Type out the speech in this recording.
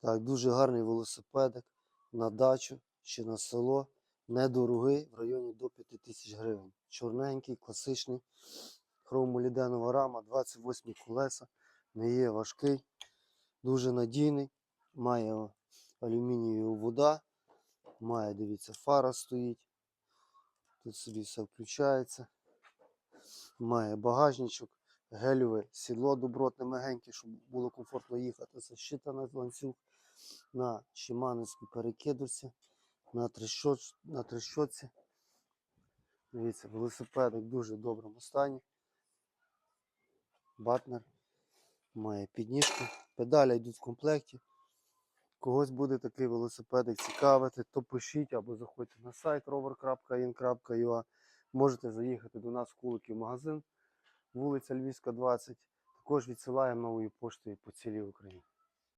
Так, дуже гарний велосипедик на дачу чи на село. Недорогий в районі до 5 тисяч гривень. Чорненький, класичний. Хромоліденова рама, 28 колеса. Не є важкий, дуже надійний. Має алюмінієву вода. Має, дивіться, фара стоїть. Тут собі все включається. Має багажничок, гелеве сідло добротне, мягеньке, щоб було комфортно їхати. Защитаний ланцюг на Шимановській перекидусі, на трещоч, на трещотці. Дивіться, велосипедик в дуже доброму стані. Батнер має підніжку. Педалі йдуть в комплекті. Когось буде такий велосипедик цікавити, то пишіть або заходьте на сайт rover.in.ua. Можете заїхати до нас в Куликів магазин, вулиця Львівська, 20. Також відсилаємо новою поштою по цілій Україні.